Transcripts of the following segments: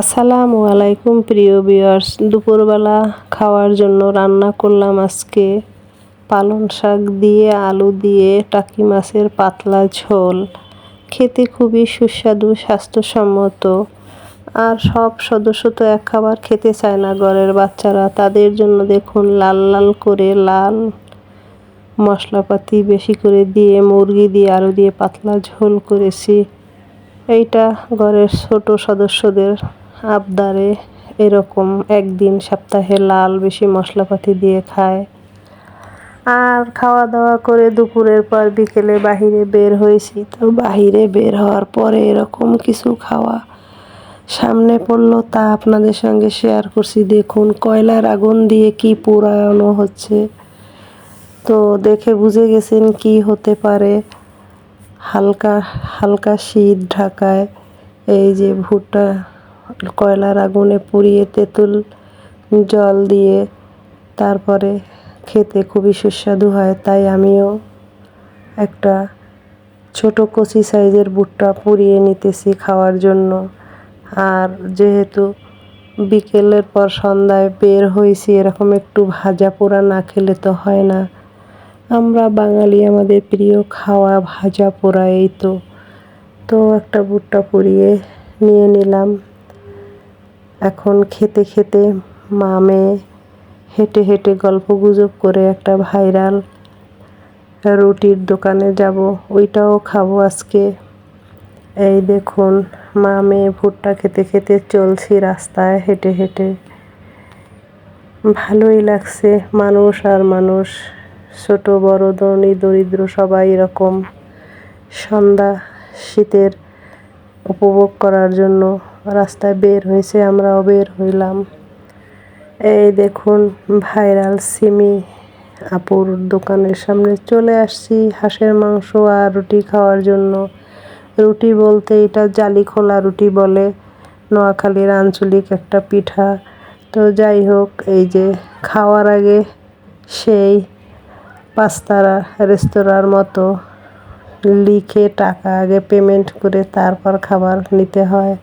আসসালামু আলাইকুম, প্রিয় বিয়ার্স দুপুরবেলা খাওয়ার জন্য রান্না করলাম আজকে পালং শাক দিয়ে, আলু দিয়ে, টাকি মাছের পাতলা ঝোল। খেতে খুবই সুস্বাদু, স্বাস্থ্যসম্মত। আর সব সদস্য তো এক খাবার খেতে চায় না ঘরের বাচ্চারা। তাদের জন্য দেখুন, লাল লাল করে লাল মশলাপাতি বেশি করে দিয়ে, মুরগি দিয়ে, আলু দিয়ে পাতলা ঝোল করেছি। এইটা ঘরের ছোট সদস্যদের আবদারে এরকম একদিন সপ্তাহে লাল বেশি মশলাপাতি দিয়ে খায়। আর খাওয়া দাওয়া করে দুপুরের পর বিকেলে বাহিরে বের হয়েছি, তো বাহিরে বের হওয়ার পরে এরকম কিছু খাওয়া সামনে পড়ল তা আপনাদের সঙ্গে শেয়ার করছি। দেখুন, কয়লার আগুন দিয়ে কি পোড়ানো হচ্ছে। তো দেখে বুঝে গেছেন কি হতে পারে। হালকা হালকা শীত ঢাকায় এই যে ভুট্টা কয়লার আগুনে পুড়িয়ে তেঁতুল জল দিয়ে তারপরে খেতে খুবই সুস্বাদু হয়, তাই আমিও একটা ছোট কচি সাইজের ভুট্টা পুড়িয়ে নিতেছি খাওয়ার জন্য। আর যেহেতু বিকেলের পর সন্ধ্যায় বের হয়েছি এরকম একটু ভাজা পোড়া না খেলে তো হয় না। আমরা বাঙালি, আমাদের প্রিয় খাওয়া ভাজা পোড়া এই তো। তো একটা ভুট্টা পুড়িয়ে নিয়ে নিলাম। এখন খেতে খেতে মা মেয়ে হেঁটে হেঁটে গল্প গুজব করে একটা ভাইরাল রুটির দোকানে যাব। ওইটাও খাব আজকে। এই দেখুন, মা মেয়ে ভুট্টা খেতে খেতে চলছি রাস্তায় হেঁটে হেঁটে। ভালোই লাগছে, মানুষ আর মানুষ। ছোট, বড়, ধনী, দরিদ্র, সবাই এরকম। সন্ধ্যা শীতের উপভোগ করার জন্য রাস্তায় বের হয়েছে, আমরাও বের হইলাম। এই দেখুন, ভাইরাল সিমি আপুর দোকানের সামনে চলে আসছি হাঁসের মাংস আর রুটি খাওয়ার জন্য। রুটি বলতে এটা জালি খোলা রুটি বলে, নোয়াখালীর আঞ্চলিক একটা পিঠা। তো যাই হোক, এই যে খাওয়ার আগে সেই পাঁচতারা রেস্তোরাঁর মতো লিখে টাকা আগে পেমেন্ট করে তারপর খাবার নিতে হয়।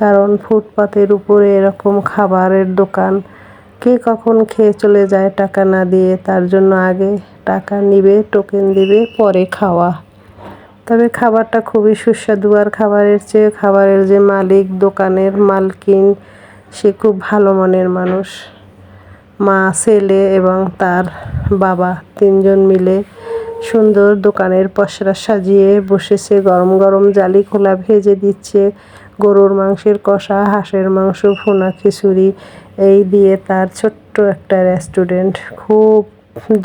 কারণ ফুটপাতের উপরে এরকম খাবারের দোকান। কে কখন খেয়ে চলে যায় টাকা না দিয়ে, তার জন্য আগে টাকা নিবে টোকেন দিবে, পরে খাওয়া। তবে খাবারটা খুবই সুস্বাদু আর খাবারের চেয়ে খাবারের যে মালিক, দোকানের মালকিন, সে খুব ভালো মনের মানুষ। মা, ছেলে এবং তার বাবা তিনজন মিলে সুন্দর দোকানের পসরা সাজিয়ে বসেছে। গরম গরম জালি খোলা ভেজে দিচ্ছে। গরুর মাংসের কষা, হাঁসের মাংস ফোনা খিচুড়ি, এই দিয়ে তার ছোট্ট একটা রেস্টুরেন্ট খুব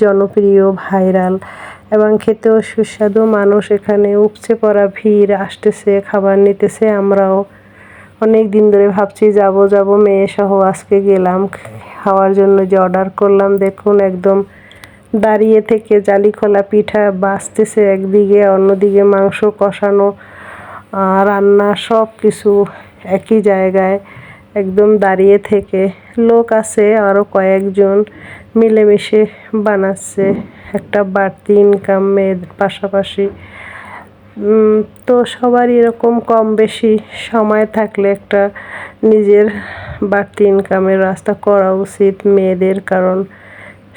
জনপ্রিয় ভাইরাল এবং খেতেও সুস্বাদু। মানুষ এখানে উপচে পড়া ভিড়, আসতেছে, খাবার নিতেছে। আমরাও অনেক দিন ধরে ভাবছি, যাব যাব মেয়ে সহ আজকে গেলাম। খাওয়ার জন্য যে অর্ডার করলাম, দেখুন একদম দাঁড়িয়ে থেকে জালি খোলা পিঠা বাঁচতেছে একদিকে, অন্যদিকে মাংস কষানো রান্না সব কিছু একই জায়গায় একদম দাঁড়িয়ে থেকে লোক আছে আরও কয়েকজন মিলেমিশে বানাচ্ছে, একটা বাড়তি ইনকাম ইনকামের পাশাপাশি। তো সবারই এরকম কম বেশি সময় থাকলে একটা নিজের বাড়তি ইনকামের রাস্তা করা উচিত মেয়েদের, কারণ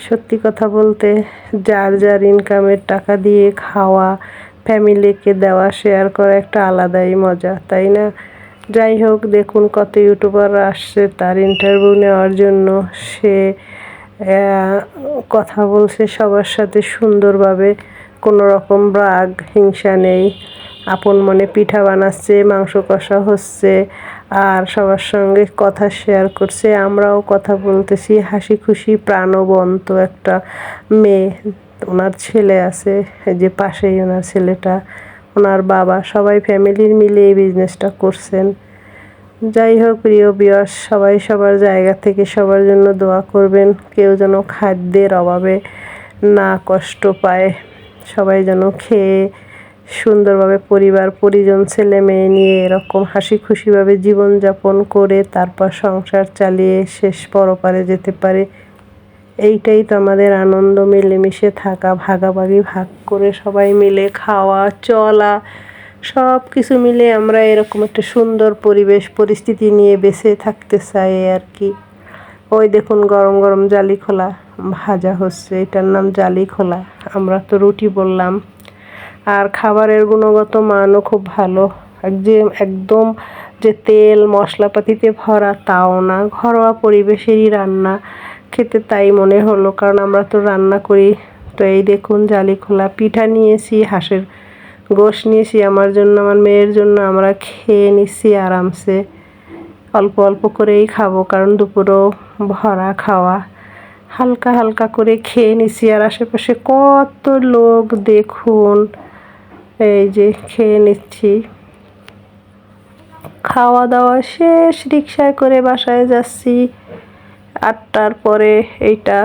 সত্যি কথা বলতে যার যার ইনকামের টাকা দিয়ে খাওয়া ফ্যামিলিকে দেওয়া শেয়ার করা একটা আলাদাই মজা, তাই না? যাই হোক, দেখুন কত ইউটিউবার আসছে তার ইন্টারভিউ নেওয়ার জন্য। সে কথা বলছে সবার সাথে সুন্দরভাবে, কোনো রকম রাগ, হিংসা নেই। আপন মনে পিঠা বানাচ্ছে, মাংস কষা হচ্ছে, আর সবার সঙ্গে কথা শেয়ার করছে। আমরাও কথা বলতেছি, হাসি খুশি, প্রাণবন্ত একটা মেয়ে। ওনার ছেলে আছে যে পাশেই ওনার ছেলেটা, ওনার বাবা, সবাই ফ্যামিলির মিলে এই বিজনেসটা করছেন। যাই হোক প্রিয় বিয়স সবাই সবার জায়গা থেকে সবার জন্য দোয়া করবেন, কেউ যেন খাদ্যের অভাবে না কষ্ট পায়, সবাই যেন খেয়ে সুন্দরভাবে পরিবার, পরিজন, ছেলে মেয়ে নিয়ে এরকম হাসি খুশিভাবে জীবনযাপন করে তারপর সংসার চালিয়ে শেষ পরপারে যেতে পারে। এইটাই তো আমাদের আনন্দ, মিলেমিশে থাকা, ভাগাভাগি ভাগ করে সবাই মিলে খাওয়া, চলা সব কিছু মিলে আমরা এরকম একটা সুন্দর পরিবেশ, পরিস্থিতি নিয়ে বেঁচে থাকতে চাই আর কি। ওই দেখুন গরম গরম জালি খোলা ভাজা হচ্ছে, এটার নাম জালি খোলা আমরা তো রুটি বললাম। আর খাবারের গুণগত মানও খুব ভালো। যে একদম যে তেল, মশলাপাতিতে ভরা তাও না, ঘরোয়া পরিবেশেরই রান্না। খেতে তাই মনে হলো, কারণ আমরা তো রান্না করি। তো এই দেখুন, জালি খোলা, পিঠা নিয়েছি, হাঁসের গোশ নিয়েছি আমার জন্য, আমার মেয়ের জন্য, আমরা খেয়ে নিচ্ছি আরামসে। অল্প অল্প করেই খাব, কারণ দুপুরও ভরা খাওয়া। হালকা হালকা করে খেয়ে নিছি, আর আশেপাশে কত লোক দেখুন, এই যে খেয়ে নিচ্ছি। খাওয়া দাওয়া শেষ রিক্সায় করে বাসায় যাচ্ছি। আটটার পরে এইটা।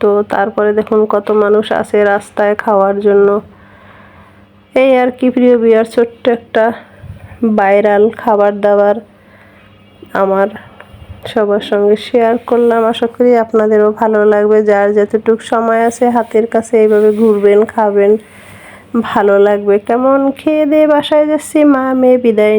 তো তারপরে দেখুন কত মানুষ আছে রাস্তায় খাওয়ার জন্য। এই আর কি প্রিয় বিয়ার, ছোট্ট একটা ভাইরাল খাবার দাবার আমার সবার সঙ্গে শেয়ার করলাম। আশা করি আপনাদেরও ভালো লাগবে। যার যতটুকু সময় আছে হাতের কাছে এইভাবে ঘুরবেন, খাবেন, ভালো লাগবে। কেমন? খেয়ে দিয়ে বাসায় যাচ্ছি। মা মেয়ে বিদায়